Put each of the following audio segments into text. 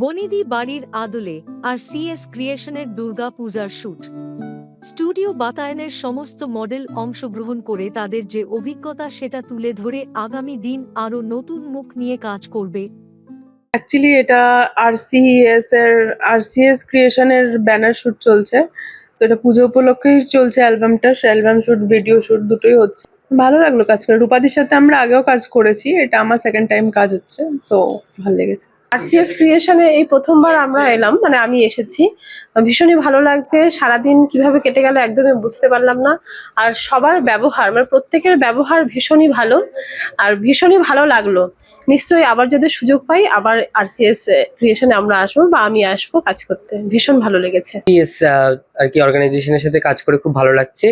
বনিদি বাড়ির আদলে আর সিএস ক্রিয়েশনের দুর্গা পূজার শ্যুট স্টুডিও বাতায়নের সমস্ত মডেল অংশগ্রহণ করে তাদের যে অভিজ্ঞতা সেটা তুলে ধরে আগামী দিন আরও নতুন মুখ নিয়ে কাজ করবে। অ্যাকচুয়ালি এটা আর সিএস এর আরসিএস ক্রিয়েশনের ব্যানার শ্যুট চলছে। তো এটা পুজো উপলক্ষেই চলছে অ্যালবামটা অ্যালবাম শ্যুট ভিডিও শ্যুট দুটোই হচ্ছে। ভালো লাগল কাজ করে। রূপাদির সাথে আমরা আগেও কাজ করেছি। এটা আমার সেকেন্ড টাইম কাজ হচ্ছে। সো ভালো লেগেছে। আরসিএস ক্রিয়েশনে এই প্রথমবার আমরা এলাম মানে আমি এসেছি। ভীষণই ভালো লাগছে, সারাদিন কীভাবে কেটে গেল একদমই বুঝতে পারলাম না। আর সবার ব্যবহার মানে প্রত্যেকের ব্যবহার ভীষণই ভালো, আর ভীষণই ভালো লাগল। নিশ্চয়ই আবার যদি সুযোগ পাই, আবার আরসিএস ক্রিয়েশনে আমরা আসব বা আমি আসব কাজ করতে। ভীষণ ভালো লেগেছে। আর কি অর্গানাইজেশনের সাথে কাজ করে খুব ভালো লাগছে।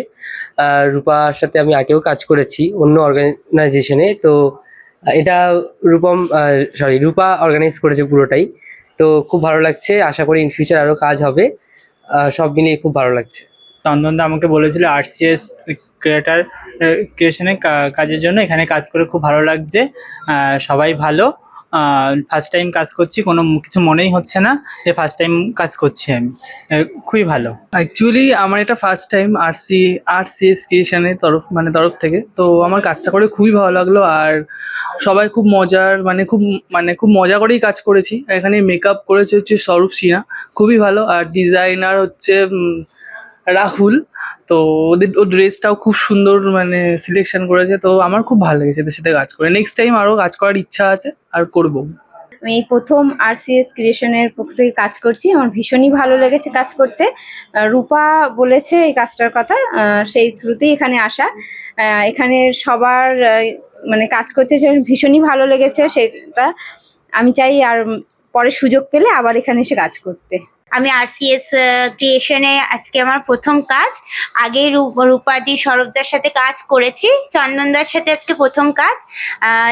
রূপার সাথে আমি আগেও কাজ করেছি অন্য অর্গানাইজেশনে তো এটা রূপম সরি রূপা অর্গানাইজ করেছে পুরোটাই। তো খুব ভালো লাগছে, আশা করি ইন ফিউচার আরও কাজ হবে। সব মিলিয়ে খুব ভালো লাগছে। তন্দনদা আমাকে বলেছিল আরসিএস ক্রিয়েটার ক্রিয়েশনে কাজের জন্য এখানে কাজ করে খুব ভালো লাগছে। সবাই ভালো। ফার্স্ট টাইম কাজ করছি, কোনো কিছু মনেই হচ্ছে না যে ফার্স্ট টাইম কাজ করছি আমি। খুবই ভালো। অ্যাকচুয়ালি আমার এটা first time R C R C S ক্রিয়েশনের তরফ মানে তরফ থেকে। তো আমার কাজটা করে খুবই ভালো লাগল আর সবাই খুব মজার মানে খুব মানে খুব মজা করেই কাজ করেছি। এখানে মেকআপ করেছে হচ্ছে স্বরূপ সিনহা। খুবই ভালো। আর ডিজাইনার হচ্ছে রাহুল। তো ওদের ও ড্রেসটাও খুব সুন্দর মানে সিলেকশন করেছে। তো আমার খুব ভালো লেগেছে এদের সাথে কাজ করে। নেক্সট টাইম আরও কাজ করার ইচ্ছা আছে, আর করব। আমি প্রথম আরসিএস ক্রিয়েশনের পক্ষ থেকে কাজ করছি। আমার ভীষণই ভালো লেগেছে কাজ করতে। রূপা বলেছে এই কাজটার কথা সেই থ্রুতেই এখানে আসা। এখানে সবার মানে কাজ করছে সে ভীষণই ভালো লেগেছে সেটা। আমি চাই আর পরে সুযোগ পেলে আবার এখানে এসে কাজ করতে। আমি আরসিএস ক্রিয়েশনে আজকে আমার প্রথম কাজ। আগে রূপ- রূপাদি সরবদার সাথে কাজ করেছি, চন্দনদার সাথে আজকে প্রথম কাজ।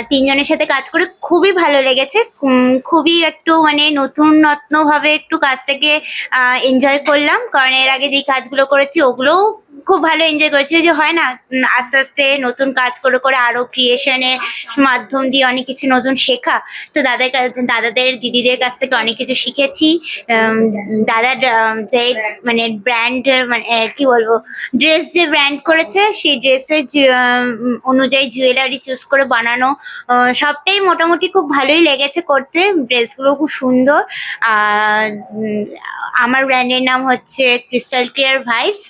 তিনজনের সাথে কাজ করে খুবই ভালো লেগেছে। খুবই একটু মানে নতুন নতুনভাবে একটু কাজটাকে এনজয় করলাম। কারণ এর আগে যেই কাজগুলো করেছি, ওগুলোও খুব ভালো এনজয় করেছি। ওই যে হয় না আস্তে আস্তে নতুন কাজ করে করে আরও ক্রিয়েশনের মাধ্যম দিয়ে অনেক কিছু নতুন শেখা। তো দাদার দাদাদের, দিদিদের কাছ থেকে অনেক কিছু শিখেছি। দাদার যে মানে ব্র্যান্ড মানে কি বলব ড্রেস যে ব্র্যান্ড করেছে, সেই ড্রেসের অনুযায়ী জুয়েলারি চুজ করে বানানো সবটাই মোটামুটি খুব ভালোই লেগেছে করতে। ড্রেসগুলো খুব সুন্দর। আমার ব্র্যান্ডের নাম হচ্ছে ক্রিস্টাল ক্লিয়ার ভাইবস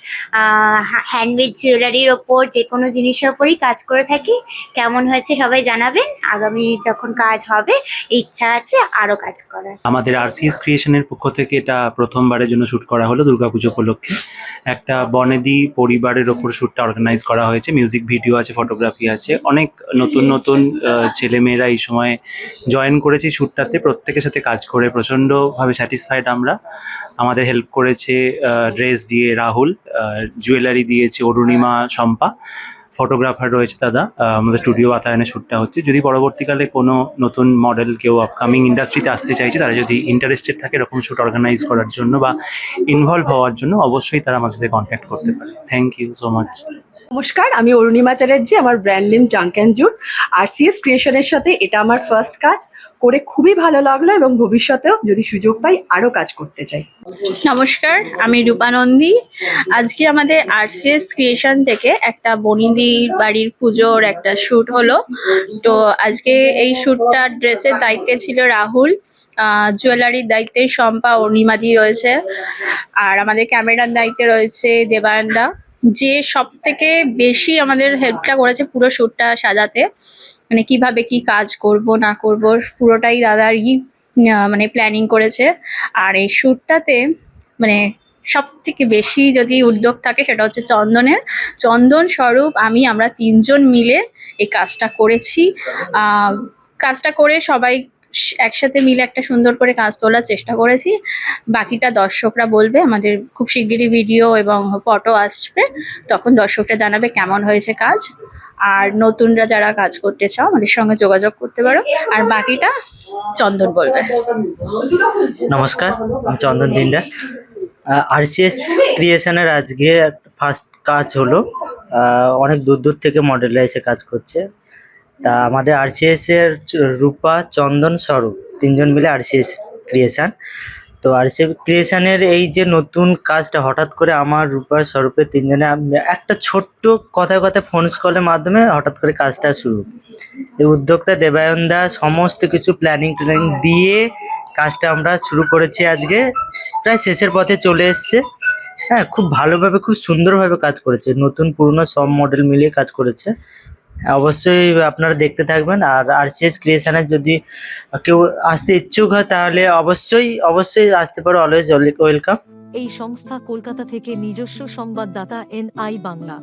হ্যান্ডমেড জুয়েলারির ওপর যে কোনো জিনিসের ওপরই কাজ করে থাকি। কেমন হয়েছে সবাই জানাবেন। আগামী যখন কাজ হবে, ইচ্ছা আছে আরও কাজ করার। আমাদের আরসিএস ক্রিয়েশনের পক্ষ থেকে এটা প্রথমবারের জন্য শ্যুট করা হলো দুর্গাপুজো উপলক্ষে। একটা বনেদি পরিবারের ওপর শ্যুটটা অর্গানাইজ করা হয়েছে। মিউজিক ভিডিও আছে ফটোগ্রাফি আছে। অনেক নতুন নতুন ছেলেমেয়েরা এই সময় জয়েন করেছে শ্যুটটাতে প্রত্যেকের সাথে কাজ করে প্রচণ্ডভাবে স্যাটিসফাইড আমরা। আমাদের হেল্প করেছে ড্রেস দিয়ে রাহুল জুয়েলারি দিয়েছে অরুণিমা শম্পা ফটোগ্রাফার রয়েছে দাদা আমাদের স্টুডিও বাতায়নে শ্যুটটা হচ্ছে। যদি পরবর্তীকালে কোনো নতুন মডেল কেউ আপকামিং ইন্ডাস্ট্রিতে আসতে চাইছে, তারা যদি ইন্টারেস্টেড থাকে এরকম শ্যুট অর্গানাইজ করার জন্য বা ইনভলভ হওয়ার জন্য, অবশ্যই তারা আমার সাথে কন্ট্যাক্ট করতে পারে। থ্যাংক ইউ সো মাচ নমস্কার, আমি অরুণিমা চ্যাটার্জি, আমার brand name junk and jute R CS ক্রিয়েশনের সাথে এটা আমার ফার্স্ট কাজ। করে খুবই ভালো লাগল এবং ভবিষ্যতেও যদি সুযোগ পাই আরও কাজ করতে চাই। নমস্কার, আমি রূপানন্দী আজকে আমাদের আরসিএস ক্রিয়েশন থেকে একটা বনিদি বাড়ির পুজোর একটা শ্যুট হলো। তো আজকে এই শ্যুটটা ড্রেসের দায়িত্বে ছিল রাহুল। জুয়েলারির দায়িত্বে শম্পা অর্ণিমাদি রয়েছে। আর আমাদের ক্যামেরার দায়িত্বে রয়েছে দেবায়নদা যে সব থেকে বেশি আমাদের হেল্পটা করেছে পুরো শ্যুটটা সাজাতে মানে কীভাবে কি কাজ করব না করব পুরোটাই দাদারই আহ, মানে প্ল্যানিং করেছে। আর এই শ্যুটটাতে মানে সব থেকে বেশি যদি উদ্যোগ থাকে সেটা হচ্ছে চন্দনের। চন্দন স্বরূপ আমি আমরা তিনজন মিলে এই কাজটা করেছি। কাজটা করে সবাই একসাথে মিলে একটা সুন্দর করে কাজ তোলার চেষ্টা করেছি। বাকিটা দর্শকরা বলবে, আমাদের খুব শিগগিরই ভিডিও এবং ফটো আসবে। তখন দর্শকরা জানাবে কেমন হয়েছে কাজ। আর নতুনরা যারা কাজ করতে চাও, আমাদের সঙ্গে যোগাযোগ করতে পারো। আর বাকিটা চন্দন বলবে। নমস্কার, আমি চন্দন দিনডা আরসিএস ক্রিয়েশনের আজকে ফার্স্ট কাজ হলো অনেক দূর দূর থেকে মডেলরা এসে কাজ করছে। তা আমাদের আরসিএস এর চ- রূপা, চন্দন, স্বরূপ। তিনজন মিলে আরসিএস ক্রিয়েশন তো আর সি ক্রিয়েশনের এই যে নতুন কাজটা, হঠাৎ করে আমার রূপা স্বরূপে তিনজনে একটা ছোট্ট কথায় কথায় ফোন কলের মাধ্যমে হঠাৎ করে কাজটা শুরু। এই উদ্যোক্তা দেবায়ন দা সমস্ত কিছু প্ল্যানিং ট্যানিং দিয়ে কাজটা আমরা শুরু করেছি আজকে। প্রায় শেষের পথে চলে এসছে। হ্যাঁ খুব ভালোভাবে, খুব সুন্দরভাবে কাজ করেছে। নতুন পুরনো সব মডেল মিলিয়ে কাজ করেছে। অবশ্যই আপনারা দেখতে থাকবেন। আর আরসিএস ক্রিয়েশানে যদি কেউ আসতে ইচ্ছুক হয়, তাহলে অবশ্যই অবশ্যই আসতে পারো। অলওয়েজ ওয়েলকাম এই সংস্থা কলকাতা থেকে নিজস্ব সংবাদদাতা এনআই বাংলা।